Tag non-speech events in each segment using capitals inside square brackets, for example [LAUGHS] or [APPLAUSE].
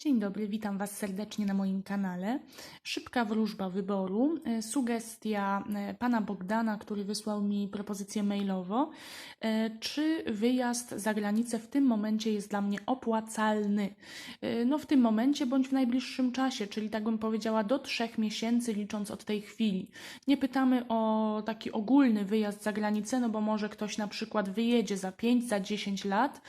Dzień dobry, witam Was serdecznie na moim kanale. Szybka wróżba wyboru. E, Sugestia e, pana Bogdana, który wysłał mi propozycję mailowo. E, Czy wyjazd za granicę w tym momencie jest dla mnie opłacalny? No w tym momencie bądź w najbliższym czasie, czyli tak bym powiedziała do trzech miesięcy licząc od tej chwili. Nie pytamy o taki ogólny wyjazd za granicę, no bo może ktoś na przykład wyjedzie za 5, za 10 lat,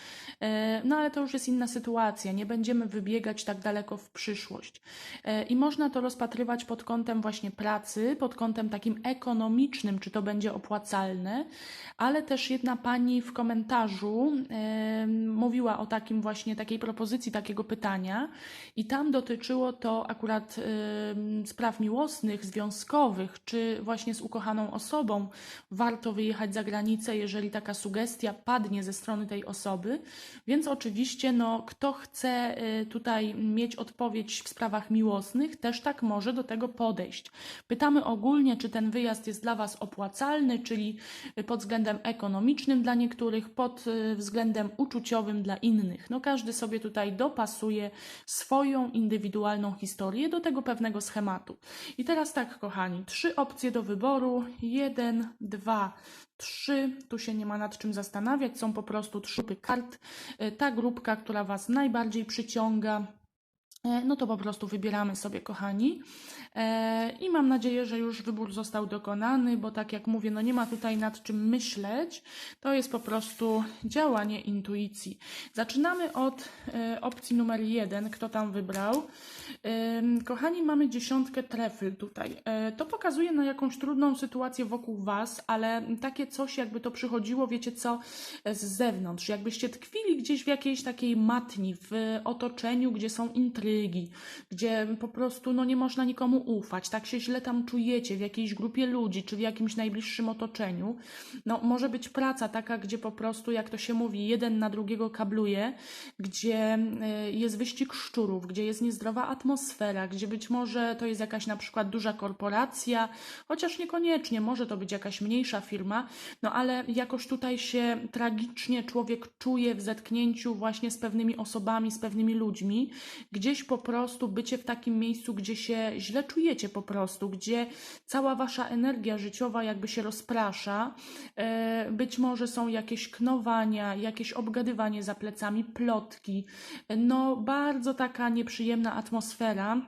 no ale to już jest inna sytuacja. Nie będziemy wybiegać tak daleko w przyszłość. E, I można to rozpatrywać pod kątem właśnie pracy, pod kątem takim ekonomicznym, czy to będzie opłacalne, ale też jedna pani w komentarzu e, mówiła o takim właśnie takiej propozycji, takiego pytania i tam dotyczyło to akurat e, spraw miłosnych, związkowych, czy właśnie z ukochaną osobą warto wyjechać za granicę, jeżeli taka sugestia padnie ze strony tej osoby. Więc oczywiście, no, kto chce tutaj mieć odpowiedź w sprawach miłosnych, też tak może do tego podejść. Pytamy ogólnie, czy ten wyjazd jest dla Was opłacalny, czyli y, pod względem ekonomicznym dla niektórych, pod y, względem uczuciowym dla innych. No, każdy sobie tutaj dopasuje swoją indywidualną historię do tego pewnego schematu. I teraz tak, kochani, trzy opcje do wyboru. Jeden, dwa, trzy. Tu się nie ma nad czym zastanawiać, są po prostu trzy kart. E, Ta grupka, która Was najbardziej przyciąga, no to po prostu wybieramy sobie, kochani. E, I mam nadzieję, że już wybór został dokonany, bo tak jak mówię, no nie ma tutaj nad czym myśleć. To jest po prostu działanie intuicji. Zaczynamy od e, opcji numer jeden. Kto tam wybrał? Kochani, mamy dziesiątkę trefl tutaj. E, To pokazuje na jakąś trudną sytuację wokół Was, ale takie coś, jakby to przychodziło, wiecie co, e, z zewnątrz. Jakbyście tkwili gdzieś w jakiejś takiej matni, w otoczeniu, gdzie są intrygi, gdzie po prostu no, nie można nikomu ufać, tak się źle tam czujecie w jakiejś grupie ludzi, czy w jakimś najbliższym otoczeniu. No, może być praca taka, gdzie po prostu, jak to się mówi, jeden na drugiego kabluje, gdzie e, jest wyścig szczurów, gdzie jest niezdrowa atmosfera, gdzie być może to jest jakaś na przykład duża korporacja, chociaż niekoniecznie, może to być jakaś mniejsza firma, no ale jakoś tutaj się tragicznie człowiek czuje w zetknięciu właśnie z pewnymi osobami, z pewnymi ludźmi, gdzieś po prostu bycie w takim miejscu, gdzie się źle czujecie po prostu, gdzie cała wasza energia życiowa jakby się rozprasza, e, być może są jakieś knowania, jakieś obgadywanie za plecami, plotki, no bardzo taka nieprzyjemna atmosfera.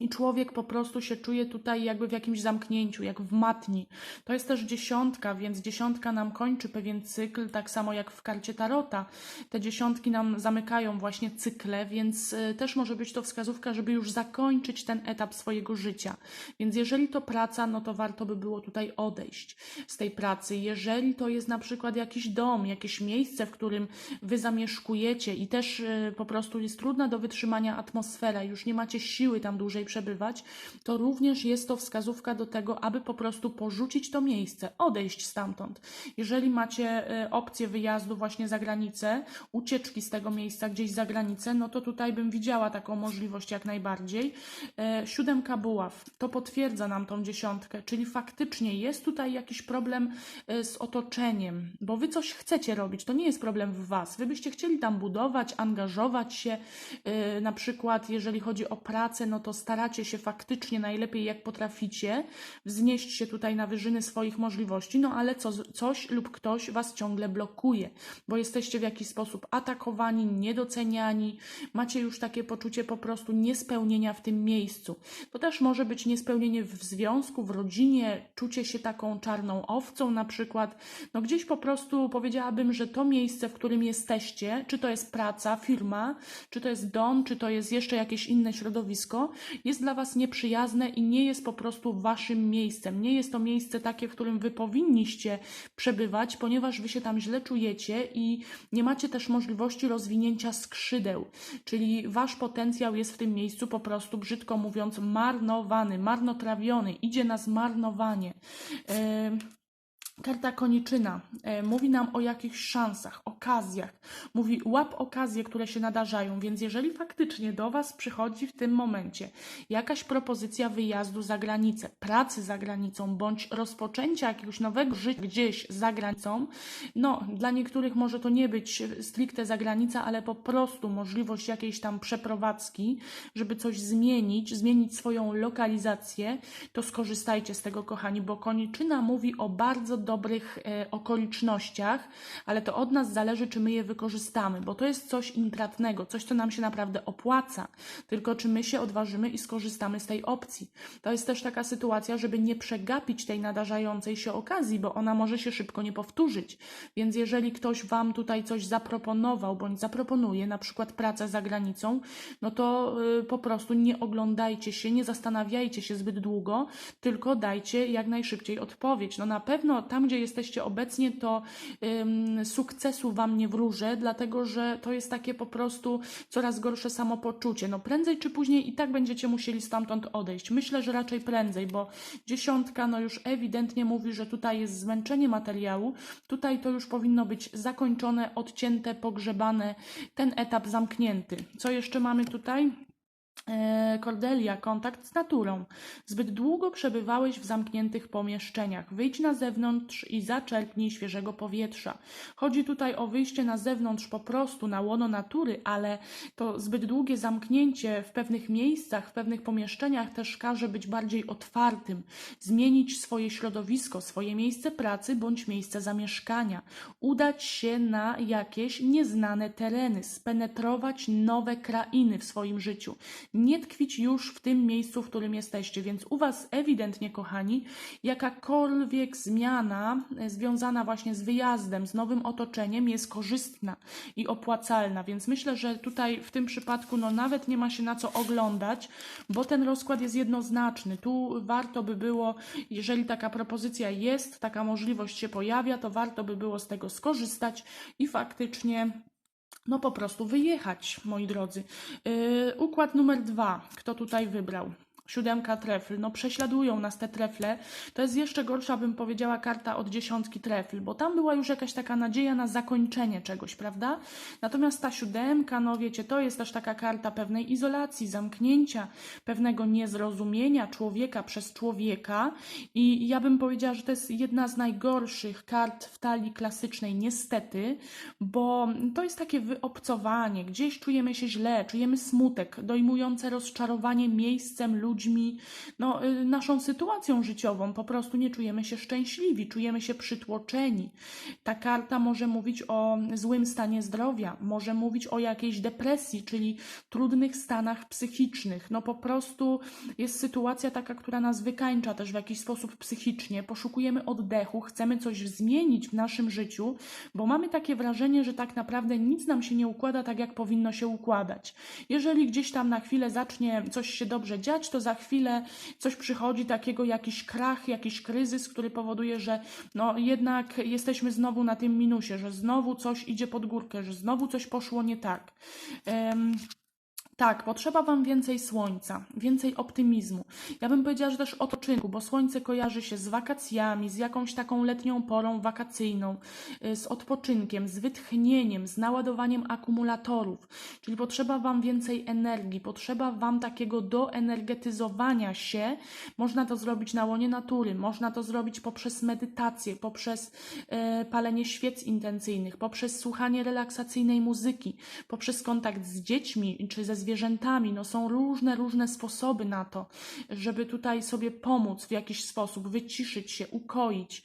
I człowiek po prostu się czuje tutaj jakby w jakimś zamknięciu, jak w matni. To jest też dziesiątka, więc dziesiątka nam kończy pewien cykl, tak samo jak w karcie Tarota. Te dziesiątki nam zamykają właśnie cykle, więc y, też może być to wskazówka, żeby już zakończyć ten etap swojego życia. Więc jeżeli to praca, no to warto by było tutaj odejść z tej pracy. Jeżeli to jest na przykład jakiś dom, jakieś miejsce, w którym wy zamieszkujecie i też y, po prostu jest trudna do wytrzymania atmosfera, już nie macie siły tam dłużej przebywać, to również jest to wskazówka do tego, aby po prostu porzucić to miejsce, odejść stamtąd. Jeżeli macie y, opcję wyjazdu właśnie za granicę, ucieczki z tego miejsca gdzieś za granicę, no to tutaj bym widziała taką możliwość jak najbardziej. E, Siódemka buław, to potwierdza nam tą dziesiątkę, czyli faktycznie jest tutaj jakiś problem e, z otoczeniem, bo wy coś chcecie robić, to nie jest problem w was. Wy byście chcieli tam budować, angażować się, e, na przykład jeżeli chodzi o pracę, no to staracie się faktycznie najlepiej jak potraficie wznieść się tutaj na wyżyny swoich możliwości, no ale co, coś lub ktoś was ciągle blokuje, bo jesteście w jakiś sposób atakowani, niedoceniani, macie już takie poczucie po prostu niespełnienia w tym miejscu. To też może być niespełnienie w związku, w rodzinie, czucie się taką czarną owcą na przykład. No gdzieś po prostu powiedziałabym, że to miejsce, w którym jesteście, czy to jest praca, firma, czy to jest dom, czy to jest jeszcze jakieś inne środowisko, jest dla Was nieprzyjazne i nie jest po prostu Waszym miejscem. Nie jest to miejsce takie, w którym Wy powinniście przebywać, ponieważ Wy się tam źle czujecie i nie macie też możliwości rozwinięcia skrzydeł. Czyli Wasz potencjał jest w tym miejscu po prostu, brzydko mówiąc, marnowany, marnotrawiony. Idzie na zmarnowanie. Yy, Karta koniczyna e, mówi nam o jakichś szansach, okazjach. Mówi łap okazje, które się nadarzają, więc jeżeli faktycznie do Was przychodzi w tym momencie jakaś propozycja wyjazdu za granicę, pracy za granicą, bądź rozpoczęcia jakiegoś nowego życia gdzieś za granicą, no dla niektórych może to nie być stricte zagranica, ale po prostu możliwość jakiejś tam przeprowadzki, żeby coś zmienić, zmienić swoją lokalizację, to skorzystajcie z tego, kochani, bo koniczyna mówi o bardzo dobrych e, okolicznościach, ale to od nas zależy, czy my je wykorzystamy, bo to jest coś intratnego, coś, co nam się naprawdę opłaca, tylko czy my się odważymy i skorzystamy z tej opcji. To jest też taka sytuacja, żeby nie przegapić tej nadarzającej się okazji, bo ona może się szybko nie powtórzyć. Więc jeżeli ktoś Wam tutaj coś zaproponował, bądź zaproponuje, na przykład pracę za granicą, no to y, po prostu nie oglądajcie się, nie zastanawiajcie się zbyt długo, tylko dajcie jak najszybciej odpowiedź. No na pewno tam, gdzie jesteście obecnie, to ym, sukcesu Wam nie wróżę, dlatego że to jest takie po prostu coraz gorsze samopoczucie. No prędzej czy później i tak będziecie musieli stamtąd odejść. Myślę, że raczej prędzej, bo dziesiątka no już ewidentnie mówi, że tutaj jest zmęczenie materiału. Tutaj to już powinno być zakończone, odcięte, pogrzebane, ten etap zamknięty. Co jeszcze mamy tutaj? E, Cordelia, kontakt z naturą. Zbyt długo przebywałeś w zamkniętych pomieszczeniach. Wyjdź na zewnątrz i zaczerpnij świeżego powietrza. Chodzi tutaj o wyjście na zewnątrz po prostu na łono natury, ale to zbyt długie zamknięcie w pewnych miejscach, w pewnych pomieszczeniach też każe być bardziej otwartym, zmienić swoje środowisko, swoje miejsce pracy bądź miejsce zamieszkania, udać się na jakieś nieznane tereny, spenetrować nowe krainy w swoim życiu nie tkwić już w tym miejscu, w którym jesteście. Więc u Was ewidentnie, kochani, jakakolwiek zmiana e, związana właśnie z wyjazdem, z nowym otoczeniem jest korzystna i opłacalna. Więc myślę, że tutaj w tym przypadku no nawet nie ma się na co oglądać, bo ten rozkład jest jednoznaczny. Tu warto by było, jeżeli taka propozycja jest, taka możliwość się pojawia, to warto by było z tego skorzystać i faktycznie no po prostu wyjechać, moi drodzy. Yy, układ numer dwa. Kto tutaj wybrał? Siódemka trefl. No prześladują nas te trefle. To jest jeszcze gorsza, bym powiedziała, karta od dziesiątki trefl, bo tam była już jakaś taka nadzieja na zakończenie czegoś, prawda? Natomiast ta siódemka, no wiecie, to jest też taka karta pewnej izolacji, zamknięcia, pewnego niezrozumienia człowieka przez człowieka i ja bym powiedziała, że to jest jedna z najgorszych kart w talii klasycznej, niestety, bo to jest takie wyobcowanie, gdzieś czujemy się źle, czujemy smutek, dojmujące rozczarowanie miejscem ludzi, ludźmi, no, y, naszą sytuacją życiową. Po prostu nie czujemy się szczęśliwi, czujemy się przytłoczeni. Ta karta może mówić o złym stanie zdrowia, może mówić o jakiejś depresji, czyli trudnych stanach psychicznych. No po prostu jest sytuacja taka, która nas wykańcza też w jakiś sposób psychicznie. Poszukujemy oddechu, chcemy coś zmienić w naszym życiu, bo mamy takie wrażenie, że tak naprawdę nic nam się nie układa tak, jak powinno się układać. Jeżeli gdzieś tam na chwilę zacznie coś się dobrze dziać, to za chwilę coś przychodzi takiego, jakiś krach, jakiś kryzys, który powoduje, że no jednak jesteśmy znowu na tym minusie, że znowu coś idzie pod górkę, że znowu coś poszło nie tak. Um, tak, potrzeba Wam więcej słońca, więcej optymizmu. Ja bym powiedziała, że też otoczynku, bo słońce kojarzy się z wakacjami, z jakąś taką letnią porą wakacyjną, y, z odpoczynkiem, z wytchnieniem, z naładowaniem akumulatorów. Czyli potrzeba Wam więcej energii, potrzeba Wam takiego doenergetyzowania się. Można to zrobić na łonie natury, można to zrobić poprzez medytację, poprzez e, palenie świec intencyjnych, poprzez słuchanie relaksacyjnej muzyki, poprzez kontakt z dziećmi czy ze zwierzętami. No są różne, różne sposoby na to, żeby tutaj sobie pomóc w jakiś sposób, wyciszyć się, ukoić.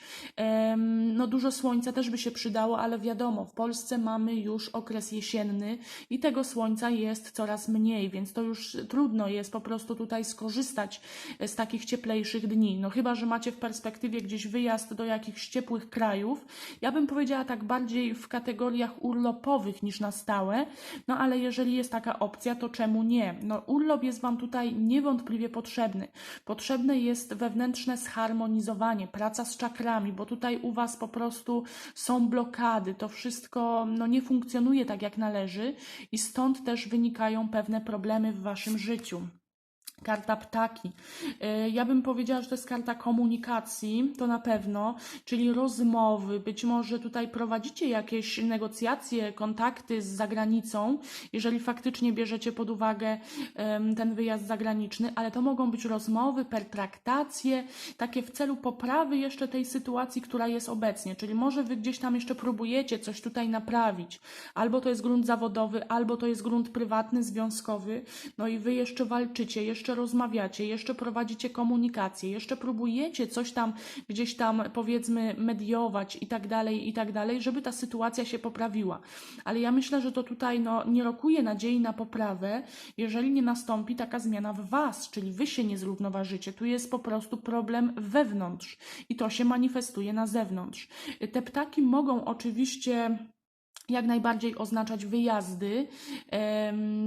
No dużo słońca też by się przydało, ale wiadomo, w Polsce mamy już okres jesienny i tego słońca jest coraz mniej, więc to już trudno jest po prostu tutaj skorzystać z takich cieplejszych dni. No chyba, że macie w perspektywie gdzieś wyjazd do jakichś ciepłych krajów. Ja bym powiedziała tak bardziej w kategoriach urlopowych niż na stałe, no ale jeżeli jest taka opcja, to czemu nie? No, urlop jest Wam tutaj niewątpliwie potrzebny. Potrzebne jest wewnętrzne zharmonizowanie, praca z czakrami, bo tutaj u Was po prostu są blokady, to wszystko no, nie funkcjonuje tak jak należy i stąd też wynikają pewne problemy w Waszym życiu. Karta ptaki. E, Ja bym powiedziała, że to jest karta komunikacji, to na pewno, czyli rozmowy. Być może tutaj prowadzicie jakieś negocjacje, kontakty z zagranicą, jeżeli faktycznie bierzecie pod uwagę ten wyjazd zagraniczny, ale to mogą być rozmowy, pertraktacje, takie w celu poprawy jeszcze tej sytuacji, która jest obecnie. Czyli może wy gdzieś tam jeszcze próbujecie coś tutaj naprawić. Albo to jest grunt zawodowy, albo to jest grunt prywatny, związkowy. No i wy jeszcze walczycie, jeszcze rozmawiacie, jeszcze prowadzicie komunikację, jeszcze próbujecie coś tam gdzieś tam powiedzmy mediować i tak dalej, i tak dalej, żeby ta sytuacja się poprawiła. Ale ja myślę, że to tutaj no, nie rokuje nadziei na poprawę, jeżeli nie nastąpi taka zmiana w was, czyli wy się nie zrównoważycie. Tu jest po prostu problem wewnątrz i to się manifestuje na zewnątrz. Te ptaki mogą oczywiście jak najbardziej oznaczać wyjazdy.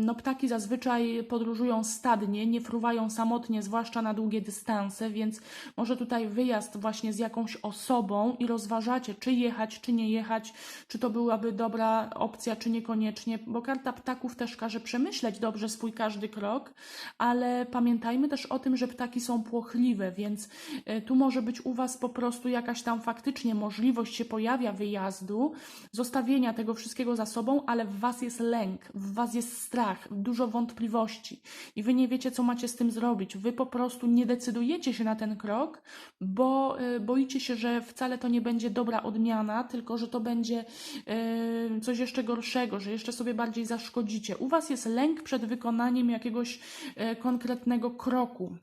No, ptaki zazwyczaj podróżują stadnie, nie fruwają samotnie, zwłaszcza na długie dystanse, więc może tutaj wyjazd właśnie z jakąś osobą i rozważacie, czy jechać, czy nie jechać, czy to byłaby dobra opcja, czy niekoniecznie, bo karta ptaków też każe przemyśleć dobrze swój każdy krok, ale pamiętajmy też o tym, że ptaki są płochliwe, więc e, tu może być u Was po prostu jakaś tam faktycznie możliwość się pojawia wyjazdu, zostawienia tego wszystkiego za sobą, ale w Was jest lęk, w Was jest strach, dużo wątpliwości i Wy nie wiecie, co macie z tym zrobić. Wy po prostu nie decydujecie się na ten krok, bo y, boicie się, że wcale to nie będzie dobra odmiana, tylko że to będzie y, coś jeszcze gorszego, że jeszcze sobie bardziej zaszkodzicie. U Was jest lęk przed wykonaniem jakiegoś y, konkretnego kroku.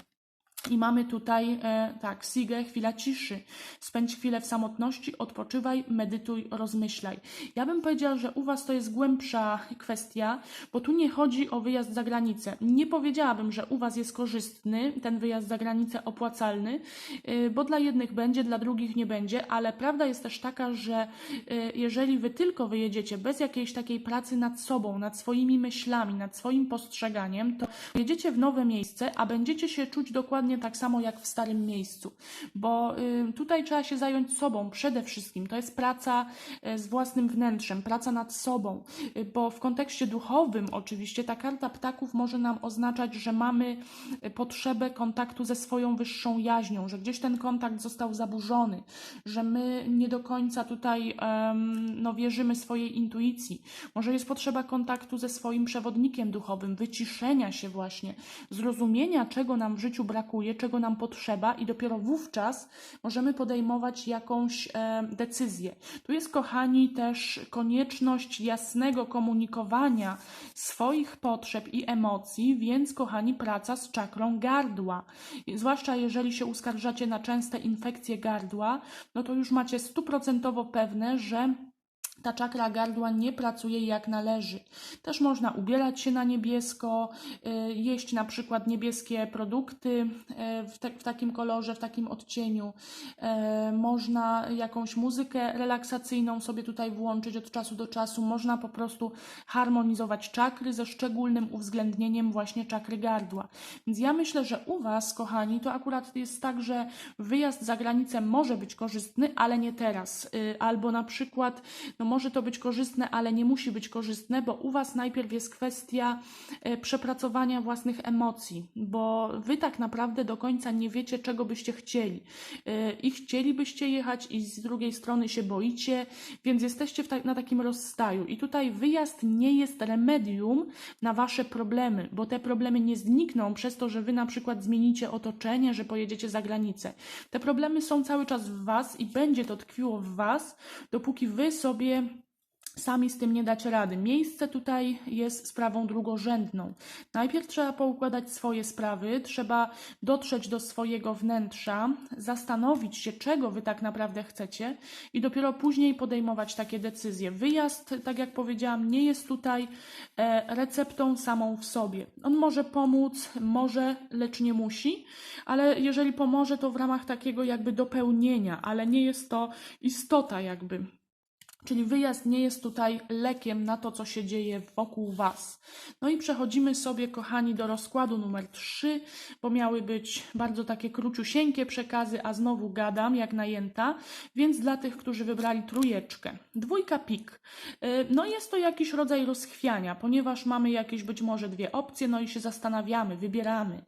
I mamy tutaj, e, tak, Sigę, chwila ciszy. Spędź chwilę w samotności, odpoczywaj, medytuj, rozmyślaj. Ja bym powiedziała, że u Was to jest głębsza kwestia, bo tu nie chodzi o wyjazd za granicę. Nie powiedziałabym, że u Was jest korzystny ten wyjazd za granicę, opłacalny, y, bo dla jednych będzie, dla drugich nie będzie, ale prawda jest też taka, że y, jeżeli Wy tylko wyjedziecie bez jakiejś takiej pracy nad sobą, nad swoimi myślami, nad swoim postrzeganiem, to jedziecie w nowe miejsce, a będziecie się czuć dokładnie tak samo jak w starym miejscu, bo y, tutaj trzeba się zająć sobą przede wszystkim. To jest praca y, z własnym wnętrzem, praca nad sobą, y, bo w kontekście duchowym oczywiście ta karta ptaków może nam oznaczać, że mamy y, potrzebę kontaktu ze swoją wyższą jaźnią, że gdzieś ten kontakt został zaburzony, że my nie do końca tutaj no, wierzymy swojej intuicji. Może jest potrzeba kontaktu ze swoim przewodnikiem duchowym, wyciszenia się właśnie, zrozumienia, czego nam w życiu brakuje, czego nam potrzeba, i dopiero wówczas możemy podejmować jakąś e, decyzję. Tu jest, kochani, też konieczność jasnego komunikowania swoich potrzeb i emocji, więc, kochani, praca z czakrą gardła. Zwłaszcza jeżeli się uskarżacie na częste infekcje gardła, no to już macie stuprocentowo pewne, że ta czakra gardła nie pracuje jak należy. Też można ubierać się na niebiesko, y, jeść na przykład niebieskie produkty y, w, te, w takim kolorze, w takim odcieniu. Y, Można jakąś muzykę relaksacyjną sobie tutaj włączyć od czasu do czasu. Można po prostu harmonizować czakry ze szczególnym uwzględnieniem właśnie czakry gardła. Więc ja myślę, że u Was, kochani, to akurat jest tak, że wyjazd za granicę może być korzystny, ale nie teraz. Y, Albo na przykład, no może to być korzystne, ale nie musi być korzystne, bo u Was najpierw jest kwestia e, przepracowania własnych emocji, bo Wy tak naprawdę do końca nie wiecie, czego byście chcieli. E, I chcielibyście jechać, i z drugiej strony się boicie, więc jesteście ta- na takim rozstaju. I tutaj wyjazd nie jest remedium na Wasze problemy, bo te problemy nie znikną przez to, że Wy na przykład zmienicie otoczenie, że pojedziecie za granicę. Te problemy są cały czas w Was i będzie to tkwiło w Was, dopóki Wy sobie sami z tym nie dacie rady. Miejsce tutaj jest sprawą drugorzędną. Najpierw trzeba poukładać swoje sprawy, trzeba dotrzeć do swojego wnętrza, zastanowić się, czego wy tak naprawdę chcecie i dopiero później podejmować takie decyzje. Wyjazd, tak jak powiedziałam, nie jest tutaj e, receptą samą w sobie. On może pomóc, może, lecz nie musi, ale jeżeli pomoże, to w ramach takiego jakby dopełnienia, ale nie jest to istota jakby Czyli wyjazd nie jest tutaj lekiem na to, co się dzieje wokół Was. No i przechodzimy sobie, kochani, do rozkładu numer 3, bo miały być bardzo takie króciusieńkie przekazy, a znowu gadam jak najęta, więc dla tych, którzy wybrali trójeczkę. Dwójka pik. Y, No jest to jakiś rodzaj rozchwiania, ponieważ mamy jakieś być może dwie opcje, no i się zastanawiamy, wybieramy,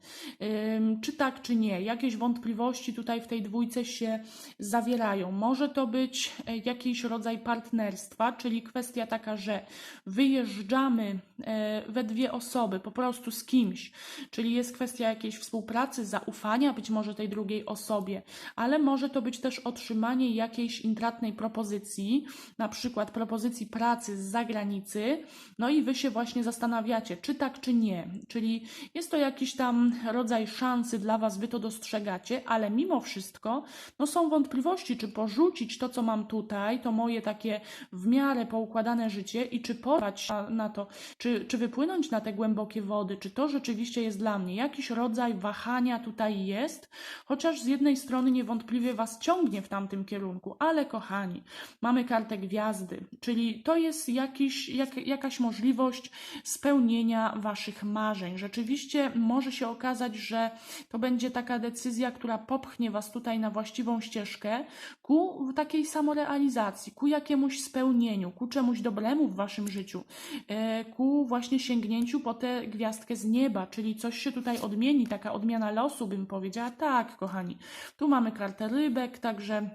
czy tak, czy nie. Jakieś wątpliwości tutaj w tej dwójce się zawierają. Może to być e, jakiś rodzaj partnerstwa, czyli kwestia taka, że wyjeżdżamy e, we dwie osoby, po prostu z kimś, czyli jest kwestia jakiejś współpracy, zaufania być może tej drugiej osobie, ale może to być też otrzymanie jakiejś intratnej propozycji, na przykład propozycji pracy z zagranicy, no i wy się właśnie zastanawiacie, czy tak, czy nie, czyli jest to jakiś tam rodzaj szansy dla was, wy to dostrzegacie, ale mimo wszystko, no są wątpliwości, czy porzucić to, co mam tutaj, to moje takie w miarę poukładane życie i czy porwać na, na to, czy, czy wypłynąć na te głębokie wody, czy to rzeczywiście jest dla mnie. Jakiś rodzaj wahania tutaj jest, chociaż z jednej strony niewątpliwie was ciągnie w tamtym kierunku, ale kochani, mamy kartę gwiazdy, czyli to jest jakiś, jak, jakaś możliwość spełnienia waszych marzeń. Rzeczywiście może się okazać, że to będzie taka decyzja, która popchnie was tutaj na właściwą ścieżkę ku takiej samorealizacji, ku jakiemuś spełnieniu, ku czemuś dobremu w waszym życiu, e, ku właśnie sięgnięciu po tę gwiazdkę z nieba, czyli coś się tutaj odmieni, taka odmiana losu, bym powiedziała. Tak, kochani, tu mamy kartę rybek, także.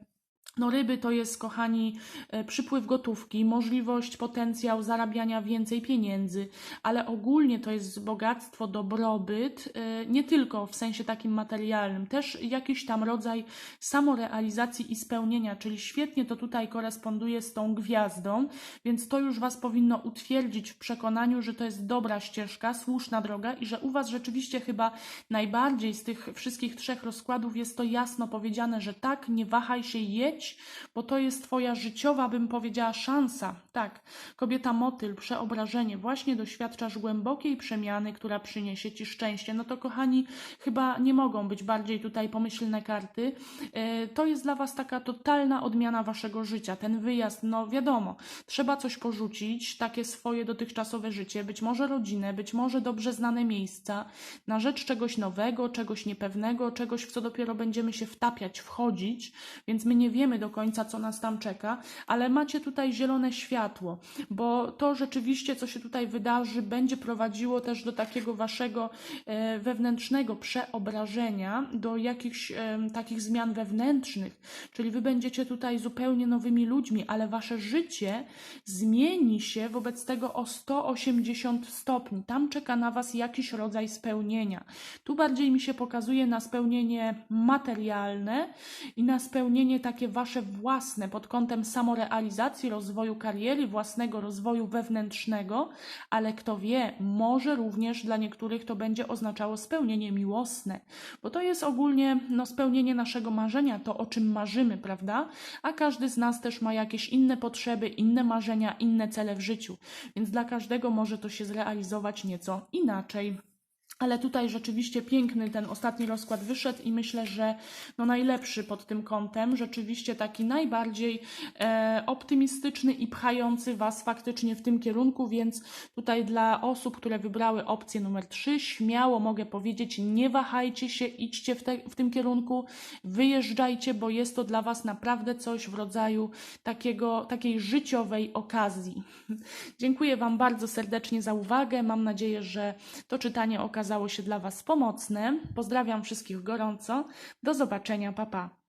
No ryby to jest, kochani, e, przypływ gotówki, możliwość, potencjał zarabiania więcej pieniędzy, ale ogólnie to jest bogactwo, dobrobyt, e, nie tylko w sensie takim materialnym, też jakiś tam rodzaj samorealizacji i spełnienia, czyli świetnie to tutaj koresponduje z tą gwiazdą, więc to już Was powinno utwierdzić w przekonaniu, że to jest dobra ścieżka, słuszna droga i że u Was rzeczywiście chyba najbardziej z tych wszystkich trzech rozkładów jest to jasno powiedziane, że tak, nie wahaj się, jedź, bo to jest Twoja życiowa, bym powiedziała, szansa. Tak, kobieta motyl, przeobrażenie, właśnie doświadczasz głębokiej przemiany, która przyniesie Ci szczęście. No to kochani, chyba nie mogą być bardziej tutaj pomyślne karty. E, To jest dla Was taka totalna odmiana Waszego życia. Ten wyjazd, no wiadomo, trzeba coś porzucić, takie swoje dotychczasowe życie, być może rodzinę, być może dobrze znane miejsca, na rzecz czegoś nowego, czegoś niepewnego, czegoś, w co dopiero będziemy się wtapiać, wchodzić, więc my nie wiemy do końca, co nas tam czeka, ale macie tutaj zielone światło, bo to rzeczywiście, co się tutaj wydarzy, będzie prowadziło też do takiego waszego e, wewnętrznego przeobrażenia, do jakichś e, takich zmian wewnętrznych, czyli wy będziecie tutaj zupełnie nowymi ludźmi, ale wasze życie zmieni się wobec tego o 180 stopni. Tam czeka na was jakiś rodzaj spełnienia. Tu bardziej mi się pokazuje na spełnienie materialne i na spełnienie takie wasze własne pod kątem samorealizacji, rozwoju kariery, własnego rozwoju wewnętrznego, ale kto wie, może również dla niektórych to będzie oznaczało spełnienie miłosne, bo to jest ogólnie no, spełnienie naszego marzenia, to o czym marzymy, prawda? A każdy z nas też ma jakieś inne potrzeby, inne marzenia, inne cele w życiu, więc dla każdego może to się zrealizować nieco inaczej. Ale tutaj rzeczywiście piękny ten ostatni rozkład wyszedł i myślę, że no najlepszy pod tym kątem, rzeczywiście taki najbardziej e, optymistyczny i pchający Was faktycznie w tym kierunku, więc tutaj dla osób, które wybrały opcję numer 3, śmiało mogę powiedzieć, nie wahajcie się, idźcie w, te, w tym kierunku, wyjeżdżajcie, bo jest to dla Was naprawdę coś w rodzaju takiego, takiej życiowej okazji. [LAUGHS] Dziękuję Wam bardzo serdecznie za uwagę. Mam nadzieję, że to czytanie okazało się dla Was pomocne. Pozdrawiam wszystkich gorąco. Do zobaczenia, papa. Pa.